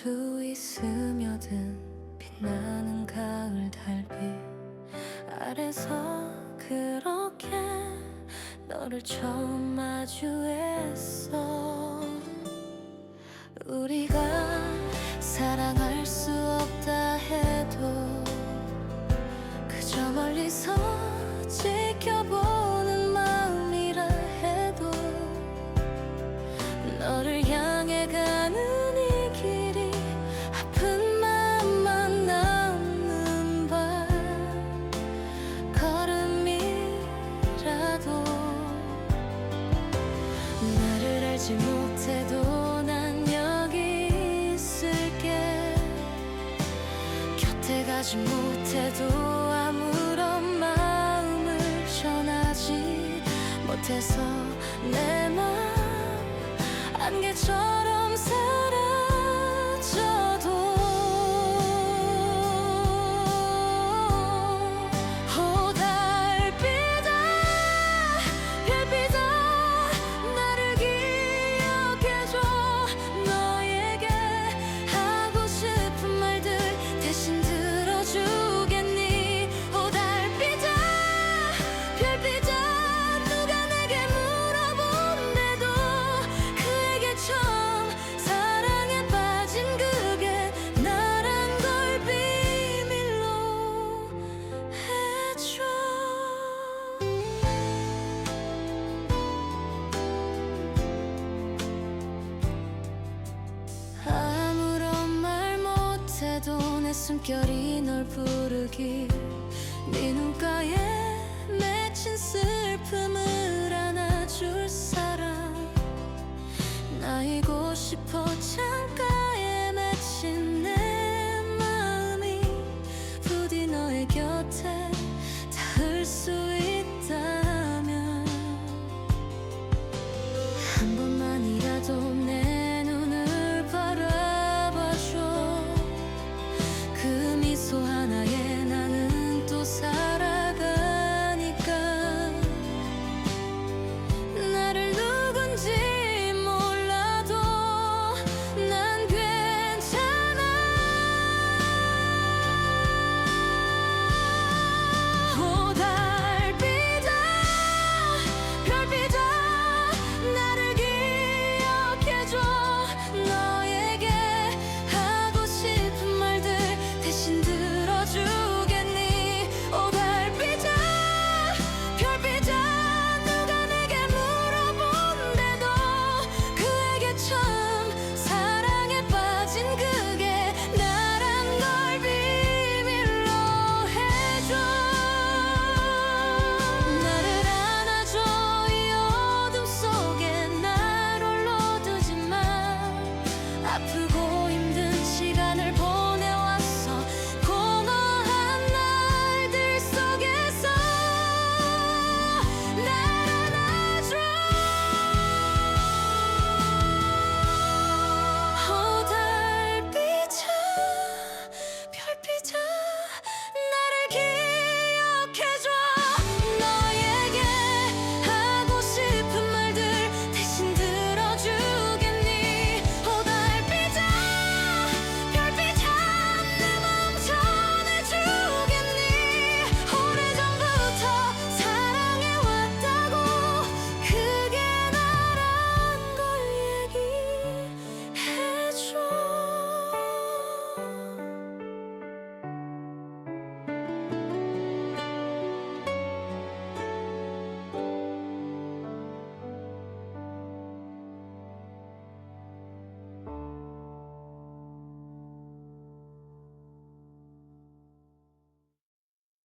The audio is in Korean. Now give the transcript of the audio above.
수위 스며든 빛나는 가을 달빛 아래서 그렇게 너를 처음 마주했어. 하지 못해도 아무런 마음을 전하지 못해서 내 맘 안개처럼 사라 숨결이 널 부르기 네 눈가에 맺힌 슬픔은